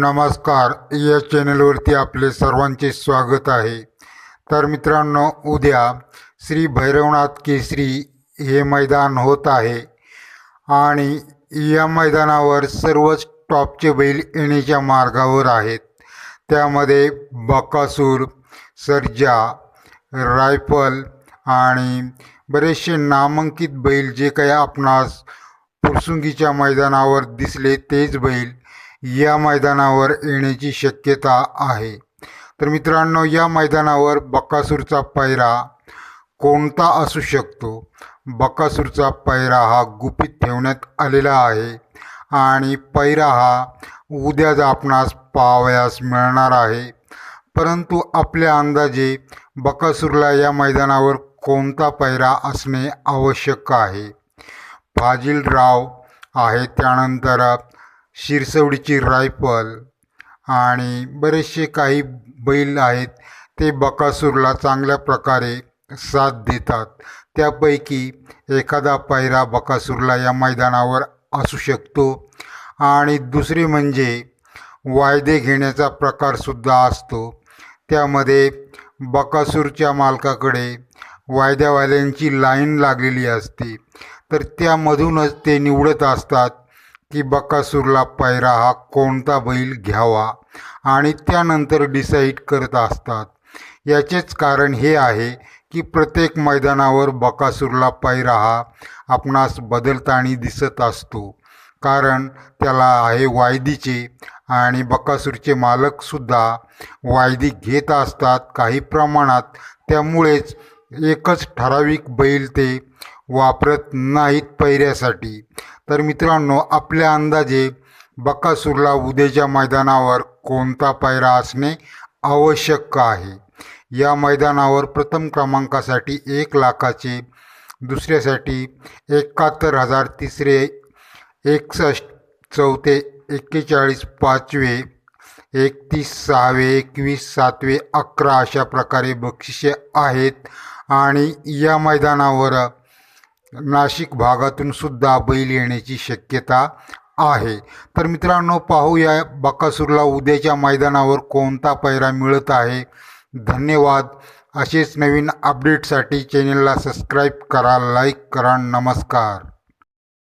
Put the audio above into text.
नमस्कार. या चॅनलवरती आपले सर्वांचे स्वागत आहे. तर मित्रांनो उद्या श्री भैरवनाथ केसरी हे मैदान होत आहे. आणि या मैदानावर सर्वच टॉपचे बैल येण्याच्या मार्गावर आहेत. त्यामध्ये बकासूर सर्जा रायफल आणि बरेचसे नामांकित बैल जे काही आपणास फुरसुंगीच्या मैदानावर दिसले तेच बैल या मैदानावर येण्याची शक्यता आहे. तर मित्रांनो या मैदानावर बकासूरचा पैरा कोणता असू शकतो? बकासूरचा पैरा हा गुपित ठेवण्यात आलेला आहे आणि पैरा हा उद्याच आपणास पाहावयास मिळणार आहे. परंतु आपल्या अंदाजे बकासूरला या मैदानावर कोणता पैरा असणे आवश्यक आहे? फाजिलराव आहे त्यानंतर शिरसवडीची रायफल आणि बरेचसे काही बैल आहेत ते बकासूरला चांगल्या प्रकारे साथ देतात. त्यापैकी एखादा पायरा बकासूरला या मैदानावर असू शकतो. आणि दुसरे म्हणजे वायदे घेण्याचा प्रकारसुद्धा असतो. त्यामध्ये बकासूरच्या मालकाकडे वायद्यावाल्यांची लाईन लागलेली असते. तर त्यामधूनच ते निवडत असतात. की बकासूरला पायरा हा कोणता बैल घ्यावा आणि त्यानंतर डिसाईड करत असतात. याचेच कारण हे आहे की प्रत्येक मैदानावर बकासूरला पायरा हा आपणास बदलताना दिसत असतो. कारण त्याला आहे वायदीचे आणि बकासूरचे मालकसुद्धा वायदी घेत असतात काही प्रमाणात. त्यामुळेच एकच ठराविक बैल ते वापरत नाहीत पैऱ्यासाठी. तर मित्रांनो आपल्या अंदाजे बकासूरला उद्याच्या मैदानावर कोणता पायरा असणे आवश्यक आहे? या मैदानावर प्रथम क्रमांकासाठी एक लाखाचे दुसऱ्यासाठी एकाहत्तर हजार तिसरे एकसष्ट चौथे एक्केचाळीस पाचवे एकतीस सहावे एकवीस सातवे अकरा अशा प्रकारे बक्षिसे आहेत. आणि या मैदानावर नाशिक भागातून सुद्धा बैल येण्याची शक्यता आहे. तर मित्रांनो पाहूया बकासूरला उद्याच्या मैदानावर कोणता पैरा मिळत आहे. धन्यवाद. असेच नवीन अपडेटसाठी चॅनलला सबस्क्राईब करा लाईक करा नमस्कार.